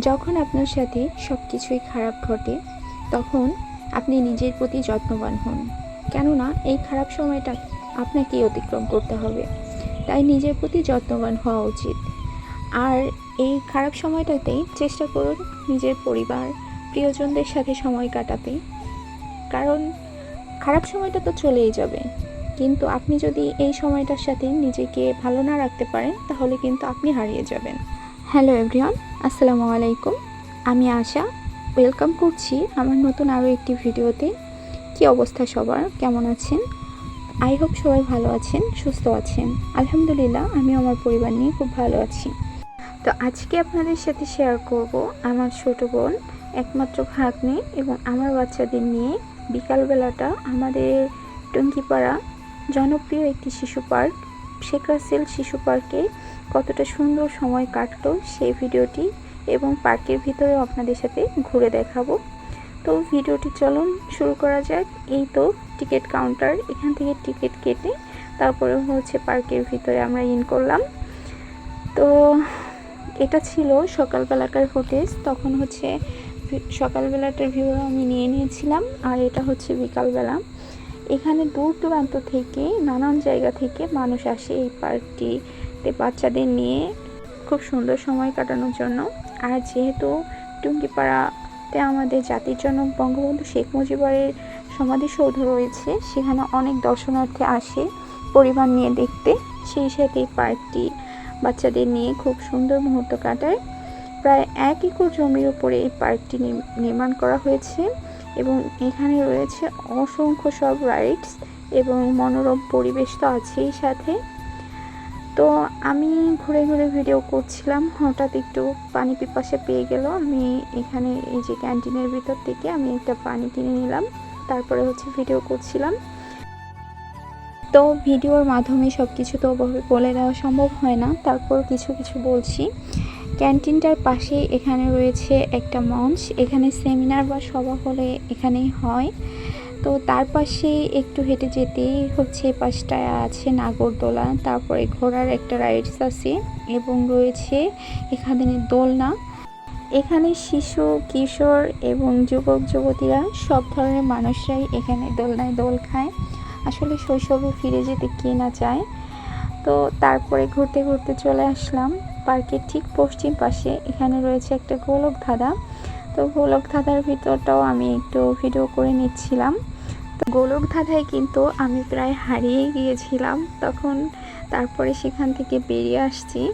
যখন আপনার সাথে সব কিছুই খারাপ ঘটে, তখন আপনি নিজের প্রতি যত্নবান হন। কেননা, এই খারাপ সময়টা আপনাকেই অতিক্রম করতে হবে। তাই নিজের প্রতি যত্নবান হওয়া উচিত। আর এই খারাপ সময়টাতেই চেষ্টা করুন নিজের পরিবার, প্রিয়জনদের সাথে সময় কাটাতে। কারণ, খারাপ সময়টা তো চলেই যাবে। কিন্তু আপনি যদি এই সময়টার সাথে নিজেকে ভালো না রাখতে পারেন, তাহলে কিন্তু আপনি হারিয়ে যাবেন। হ্যালো এভরিওয়ান, আসসালামু আলাইকুম। আমি আশা, ওয়েলকাম করছি আমার নতুন আরও একটি ভিডিওতে। কি অবস্থা সবার? কেমন আছেন? আই হোপ সবাই ভালো আছেন, সুস্থ আছেন। আলহামদুলিল্লাহ আমি আমার পরিবার নিয়ে খুব ভালো আছি। তো আজকে আপনাদের সাথে শেয়ার করব আমার ছোট বোন, একমাত্র ভাগ্নে এবং আমার বাচ্চাদের নিয়ে বিকালবেলাটা আমাদের টঙ্কিপাড়া জনপ্রিয় একটি শিশু পার্ক শেখ রাসেল শিশু পার্কে কতটা সুন্দর সময় কাটলো সেই ভিডিওটি এবং পার্কের ভিতরেও আপনাদের সাথে ঘুরে দেখাবো। তো ভিডিওটি চলুন শুরু করা যাক। এই তো টিকিট কাউন্টার, এখান থেকে টিকিট কেটে তারপরে হচ্ছে পার্কের ভিতরে আমরা ইন করলাম। তো এটা ছিল সকালবেলাকার ফুটেজ তখন হচ্ছে সকালবেলাটার ভিউ আমি নিয়ে নিয়েছিলাম আর এটা হচ্ছে বিকালবেলা। এখানে দূর দূরান্ত থেকে নানান জায়গা থেকে মানুষ আসে এই পার্কটিতে বাচ্চাদের নিয়ে খুব সুন্দর সময় কাটানোর জন্য। আর যেহেতু টুঙ্গিপাড়াতে আমাদের জাতির জনক বঙ্গবন্ধু শেখ মুজিবুরের সমাধিসৌধ রয়েছে, সেখানে অনেক দর্শনার্থী আসে পরিবার নিয়ে দেখতে। সেই সাথে পার্কটি বাচ্চাদের নিয়ে খুব সুন্দর মুহূর্ত কাটায়। প্রায় এক একর জমির উপরে এই পার্কটি নির- নির্মাণ করা হয়েছে এবং এখানে রয়েছে অসংখ্য সব রাইডস এবং মনোরম পরিবেশ তো আছেই সাথে। তো আমি ঘুরে ঘুরে ভিডিও করছিলাম। হঠাৎ একটু পানি পিপাসা পেয়ে গেল। আমি এখানে এই যে ক্যান্টিনের ভিতর থেকে আমি একটা পানি কিনে নিলাম। তারপরে হচ্ছে ভিডিও করছিলাম। তো ভিডিওর মাধ্যমে সব কিছু তো ওভাবে বলে দেওয়া সম্ভব হয় না। তারপর কিছু কিছু বলছি। ক্যান্টিনটার পাশে এখানে রয়েছে একটা মঞ্চ। এখানে সেমিনার বা সভা হলে এখানেই হয়। তো তার পাশে একটু হেঁটে যেতেই হচ্ছে, পাশটায় আছে নাগরদোলা, তারপরে ঘোড়ার একটা রাইডস আছে এবং রয়েছে এখানে দোলনা। এখানে শিশু, কিশোর এবং যুবক, যুবতীরা সব ধরনের মানুষরাই এখানে দোলনায় দোল খায়। আসলে শৈশবে ফিরে যেতে কে না চায়। তো তারপরে ঘুরতে ঘুরতে চলে আসলাম। পার্কের ঠিক পশ্চিম পাশে এখানে রয়েছে একটা গোলক ধাঁধা তো গোলক ধাঁধার ভিতরটাও আমি একটু ভিডিও করে নিচ্ছিলাম। গোলক ধাঁধায় কিন্তু আমি প্রায় হারিয়ে গিয়েছিলাম। তখন তারপরে সেখান থেকে বেরিয়ে আসছি।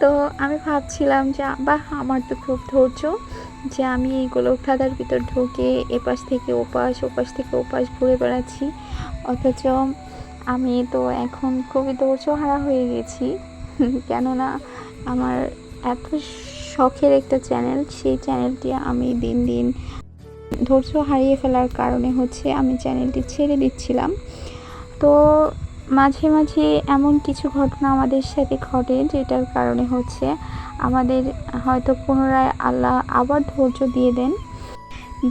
তো আমি ভাবছিলাম যে, বাহ, আমার তো খুব ধৈর্য যে আমি এই গোলক ধাঁধার ভিতর ঢুকে এপাশ থেকে ওপাশ ওপাশ থেকে ওপাশ ঘুরে বেড়াচ্ছি। অথচ আমি তো এখন খুবই ধৈর্য হারা হয়ে গেছি। কেননা আমার এত শখের একটা চ্যানেল, সেই চ্যানেলটি আমি দিন দিন ধৈর্য হারিয়ে ফেলার কারণে হচ্ছে আমি চ্যানেলটি ছেড়ে দিচ্ছিলাম। তো মাঝে মাঝে এমন কিছু ঘটনা আমাদের সাথে ঘটে, যেটার কারণে হচ্ছে আমাদের হয়তো পুনরায় আল্লাহ আবার ধৈর্য দিয়ে দেন।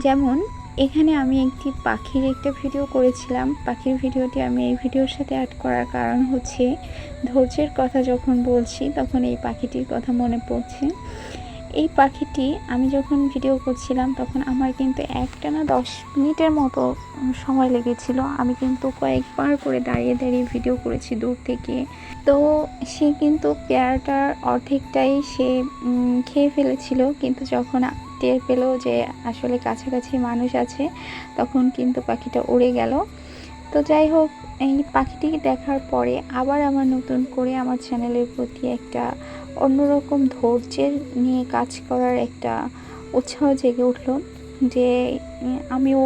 যেমন, এখানে আমি একটি পাখির একটা ভিডিও করেছিলাম। পাখির ভিডিওটি আমি এই ভিডিওর সাথে অ্যাড করার কারণ হচ্ছে ধৈর্যের কথা যখন বলছি, তখন এই পাখিটির কথা মনে পড়ছে। এই পাখিটি আমি যখন ভিডিও করছিলাম, তখন আমার কিন্তু একটা না দশ মিনিটের মতো সময় লেগেছিল। আমি কিন্তু কয়েকবার করে দাঁড়িয়ে দাঁড়িয়ে ভিডিও করেছি দূর থেকে। তো সে কিন্তু পেয়ারাটার অর্ধেকটাই সে খেয়ে ফেলেছিল। কিন্তু যখন টের পেল যে আসলে কাছাকাছি মানুষ আছে, তখন কিন্তু পাখিটা উড়ে গেল। তো যাই হোক, এই পাখিটিকে দেখার পরে আবার আমার নতুন করে আমার চ্যানেলের প্রতি একটা অন্যরকম ধৈর্যের নিয়ে কাজ করার একটা উৎসাহ জেগে উঠল যে, আমিও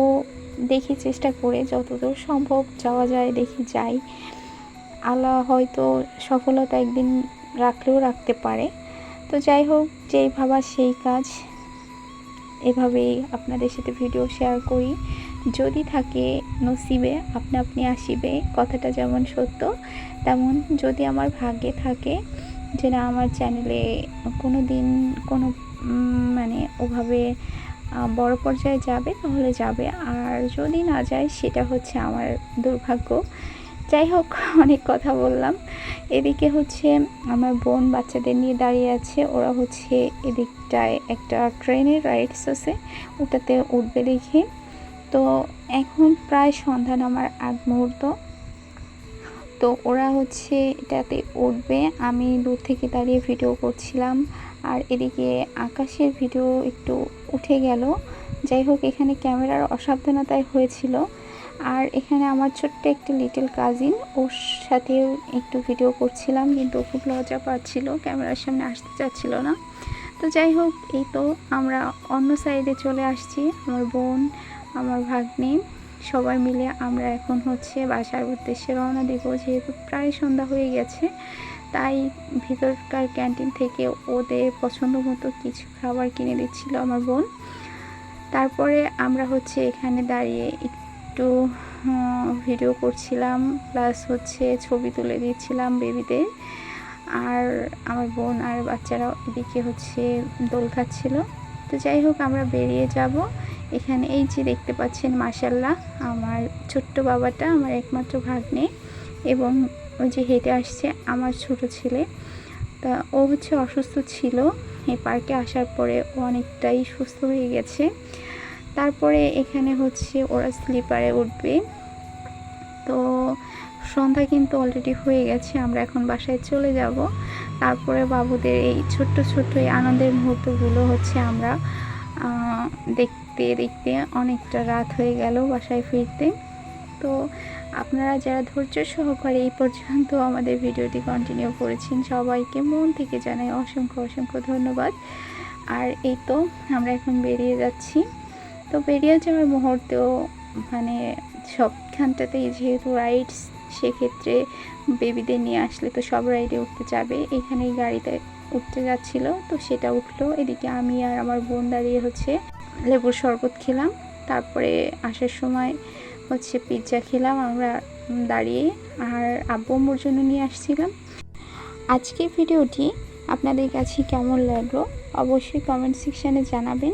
দেখি চেষ্টা করে যতদূর সম্ভব যাওয়া যায়, দেখি যাই। আল্লাহ হয়তো সফলতা একদিন রাখলেও রাখতে পারে। তো যাই হোক, যেই ভাবা সেই কাজ। এভাবেই আপনাদের সাথে ভিডিও শেয়ার করি। যদি থাকে, নসিবে আপনা আপনি আসিবে, কথাটা যেমন সত্য, তেমন যদি আমার ভাগ্যে থাকে যে না, আমার চ্যানেলে কোনো দিন কোনো মানে ওভাবে বড় পর্যায়ে যাবে, তাহলে যাবে। আর যদি না যায়, সেটা হচ্ছে আমার দুর্ভাগ্য। যাই হোক, অনেক কথা বললাম। এদিকে হচ্ছে আমার বোন বাচ্চাদের নিয়ে দাঁড়িয়ে আছে। ওরা হচ্ছে এদিকটায় একটা ট্রেনের রাইডস আছে ওটাতে উঠবে দেখে। তো এখন প্রায় সন্ধ্যা নামার আগ মুহূর্ত। তো ওরা হচ্ছে এটাতে উঠবে। আমি দূর থেকে দাঁড়িয়ে ভিডিও করছিলাম। আর এদিকে আকাশের ভিডিও একটু উঠে গেল। যাই হোক, এখানে ক্যামেরার অসাবধানতায় হয়েছিল। আর এখানে আমার ছোট্ট একটি লিটল কাজিন ওর সাথেও একটু ভিডিও করছিলাম, কিন্তু খুব লজ্জা পাচ্ছিল, ক্যামেরার সামনে আসতে চাচ্ছিল না। তো যাই হোক, এই তো আমরা অন্য সাইডে চলে আসছি। আমার বোন আমার ভাগ্নি, সবাই মিলে আমরা এখন হচ্ছে বাসার উদ্দেশ্যে রওনা দিব। যেহেতু প্রায় সন্ধ্যা হয়ে গেছে, তাই ভিতরকার ক্যান্টিন থেকে ওদের পছন্দ মতো কিছু খাবার কিনে দিচ্ছিল আমার বোন। তারপরে আমরা হচ্ছে এখানে দাঁড়িয়ে একটু ভিডিও করছিলাম প্লাস হচ্ছে ছবি তুলে দিচ্ছিলাম বেবিদের আর আমার বোন আর বাচ্চারা এদিকে হচ্ছে দোল খাচ্ছিল। তো যাই হোক, আমরা বেরিয়ে যাব। এখানে এই যে দেখতে পাচ্ছেন মাসাল্লাহ আমার ছোট্ট বাবাটা, আমার একমাত্র ভাগ্নে এবং ওই যে হেঁটে আসছে আমার ছোট ছেলে। তা ও হচ্ছে অসুস্থ ছিল এই পার্কে আসার পরে ও অনেকটাই সুস্থ হয়ে গেছে। তারপরে এখানে হচ্ছে ওরা স্লিপারে উঠবে। তো সন্ধ্যা কিন্তু অলরেডি হয়ে গেছে, আমরা এখন বাসায় চলে যাব। তারপরে বাবুদের এই ছোট্ট ছোট্ট এই আনন্দের মুহূর্তগুলো হচ্ছে আমরা দেখতে দেখতে অনেকটা রাত হয়ে গেল বাসায় ফিরতে। তো আপনারা যারা ধৈর্য সহকারে এই পর্যন্ত আমাদের ভিডিওটি কন্টিনিউ করেছেন, সবাইকে মন থেকে জানাই অসংখ্য অসংখ্য ধন্যবাদ। আর এই তো আমরা এখন বেরিয়ে যাচ্ছি। তো বেরিয়ে যাওয়ার মুহূর্তেও মানে সবখানটাতেই যেহেতু রাইডস সেক্ষেত্রে বেবিদের নিয়ে আসলে তো সব রাইডে উঠতে যাবে। এখানেই গাড়িতে উঠতে যাচ্ছিল, তো সেটা উঠল। এদিকে আমি আর আমার বোন দাঁড়িয়ে হচ্ছে। লেবুর শরবত খেলাম। তারপরে আসার সময় হচ্ছে পিৎজা খেলাম আমরা দাঁড়িয়ে আর আব্বু আম্মুর জন্য নিয়ে আসছিলাম। আজকের ভিডিওটি আপনাদের কাছে কেমন লাগল অবশ্যই কমেন্ট সেকশানে জানাবেন।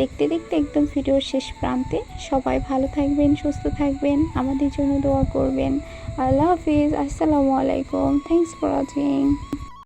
দেখতে দেখতে একদম ভিডিওর শেষ প্রান্তে সবাই ভালো থাকবেন, সুস্থ থাকবেন, আমাদের জন্য দোয়া করবেন। আল্লাহ হাফিজ, আসসালামু আলাইকুম থ্যাংকস ফর ওয়াচিং